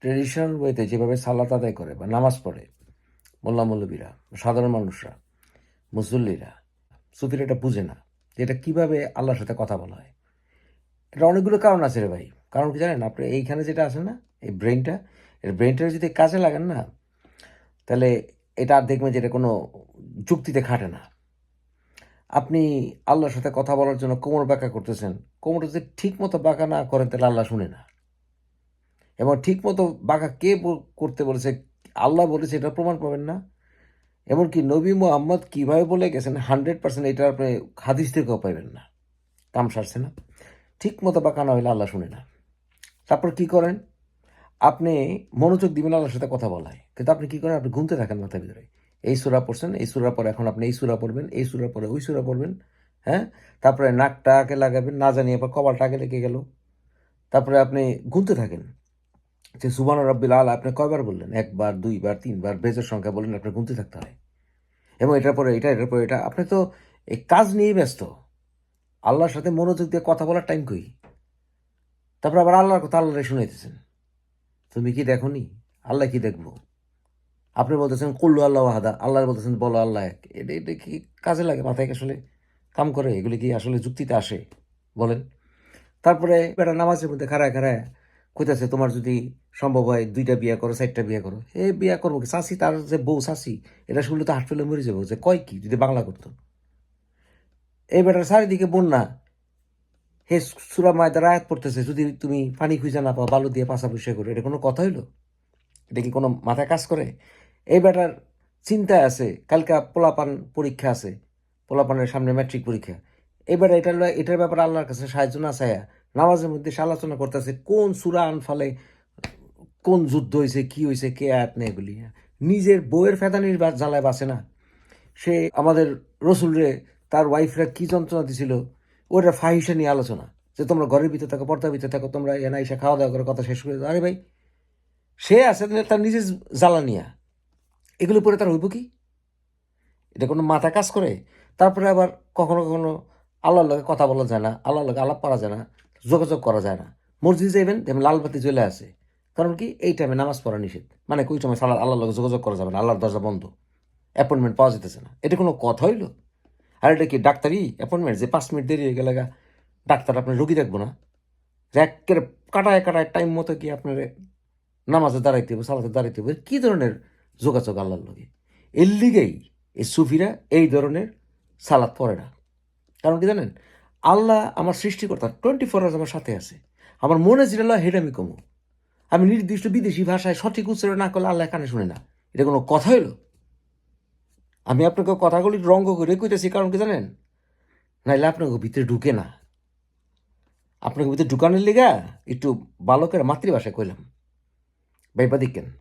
Traditional ওয়েতে যেভাবে সালাত আদায় করে বা নামাজ পড়ে, মোল্লা মৌলবীরা, সাধারণ মানুষরা, মুসল্লিরা, সুফির এটা বুঝে না যে এটা কীভাবে আল্লাহর সাথে কথা বলা হয়। এটা অনেকগুলো কারণ আছে রে ভাই। কারণ কি জানেন? আপনি এইখানে যেটা আছে না, এই ব্রেনটা এর ব্রেনটা যদি কাজে লাগান না, তাহলে এটা আর দেখবেন যে এটা কোনো যুক্তিতে খাটে না। আপনি আল্লাহর সাথে কথা বলার জন্য কোমর বাঁকা করতেছেন কোমর যদি ঠিক মতো বাঁকা না করেন, তাহলে আল্লাহ শুনে না। এবং ঠিক মতো বাঁকা কে করতে বলেছে, আল্লাহ বলেছে এটা প্রমাণ পাবেন না। এমনকি নবী মোহাম্মদ কীভাবে বলে গেছেন হান্ড্রেড পার্সেন্ট এটা আপনি হাদিস থেকেও পাইবেন না। কাম সারছে না। ঠিক মতো বাঁকা না হইলে আল্লাহ শুনে না। তারপর কি করেন? আপনি মনোযোগ দিবেন আল্লাহর সাথে কথা বলায়। কিন্তু আপনি কী করেন? আপনি ঘুমতে থাকেন মাথার ভিতরে। এই সুরা পড়ছেন, এই সুরা পরে এখন আপনি এই সুরা পড়বেন, এই সুরা পরে ওই সুরা পড়বেন হ্যাঁ? তারপরে নাকটা আগে লাগাবেন, না জানিয়ে আবার কপালটা আগে লেগে গেল। তারপরে আপনি ঘুমতে থাকেন। যে সুবান রব্বিল আল, আপনি কয়বার বললেন? একবার, দুইবার, তিনবার, বেজের সংখ্যা বললেন আপনার গুনতে থাকতে হয়। এবং এটার পরে এটা, এটার পরে এটা, আপনি তো এই কাজ নিয়েই ব্যস্ত। আল্লাহর সাথে মনোযোগ দিয়ে কথা বলার টাইম কই? তারপর আবার আল্লাহর কথা আল্লাহরে শুনাইতেছেন। তুমি কি দেখনি? আল্লাহ কি দেখব? আপনি বলতেছেন, কুল্লু আল্লাহ হাদা আল্লাহ বলতেছেন, বলো আল্লাহ এক। এটা এটা কি কাজে লাগে মাথায় আসলে? কাম করে? এগুলি কি আসলে যুক্তিতে আসে? বলেন। তারপরে বেটা নামাজের মধ্যে খাড়ায় খাড়ায় কইতাছে, তোমার যদি সম্ভব হয় দুইটা বিয়া করো, চারটা বিয়া করো। এ বিয়া করব চাষি তার যে বউ চাষি এটা শুনলে তো হাট ফেলে মরে যাব। যে কয় কি? যদি বাংলা করতো। এই বেটার চারিদিকে বন্যা। হে সুরা মায়দার আয়াত পড়তেছে, যদি তুমি পানি খুঁজে না পাও, বালু দিয়ে পাশা পয়সা করো, এটা কোনো কথা হইল? এটা কি কোনো মাথায় কাজ করে? এই বেটার চিন্তায় আছে, কালকা পোলাপান পরীক্ষা আছে, পোলাপানের সামনে ম্যাট্রিক পরীক্ষা। এবার এটা লয়- এটার ব্যাপারে আল্লাহর কাছে সাহায্য না চায়া নামাজের মধ্যে সে আলোচনা করতেছে, কোন সুরা আনফালে কোন যুদ্ধ হয়েছে কি হয়েছে কে আয়াত নেই এগুলি। নিজের বইয়ের ফেদানির জ্বালায় বাসে না। সে আমাদের রসুলরে, তার ওয়াইফরা কি যন্ত্রণা দিছিল ওরা ফাহিসা নিয়ে আলোচনা। যে তোমরা ঘরের ভিতরে থাকো, পর্দার ভিতরে থাকো, তোমরা এনা এসে খাওয়া দাওয়া করে, কথা শেষ করে আরে ভাই, সে আছে তার নিজের জ্বালানিয়া এগুলো পরে তার হইব কি? এটা কোনো মাথা কাজ করে? তারপরে আবার কখনো কখনো আল্লাহর লগে কথা বলা যায় না, আল্লাহর লগে আলাপ করা যায় না। যোগাযোগ করা যায় না। মসজিদ যাইবেন যেমন লাল বাতি জ্বলে আছে। কারণ কি? এই টাইমে নামাজ পড়া নিষেধ। মানে কোই সময় সালা আল্লাহর লগে যোগাযোগ করা যাবে না? আল্লাহর দরজা বন্ধ। অ্যাপয়েন্টমেন্ট পাওয়া যেতেছে না। এটা কোনো কথা হইল? আর এটা কি ডাক্তারি অ্যাপয়েন্টমেন্ট যে পাঁচ মিনিট দেরি হয়ে গেলে ডাক্তার আপনার রোগী দেখব না? যে একের কাটায় কাটায় টাইম মতো কি আপনার নামাজে দাঁড়াইতে হবে সালাতে দাঁড়াইতে হবে কী ধরনের যোগাযোগ আল্লাহর লগে? এর লিগেই এই সুফিরা এই ধরনের সালাদ পড়ে না। কারণ কি জানেন? আল্লাহ আমার সৃষ্টিকর্তা টোয়েন্টি ফোর আওয়ার্স আমার সাথে আছে। আমার মনে আল্লাহ হেড আমি কমু। আমি নির্দিষ্ট বিদেশি ভাষায় সঠিক উচ্চারণ না করলে আল্লাহ কানে শুনে না। এটা কোনো কথা হইল? আমি আপনাকে কথাগুলি রঙ্গ করে কইতেছি, কারণ কি জানেন? নাইলে আপনাকে ভিতরে ঢুকে না। আপনাকে ভিতরে ঢুকানোর লিগা একটু বালকের মাতৃভাষায় কইলাম। ভাইবা দেখেন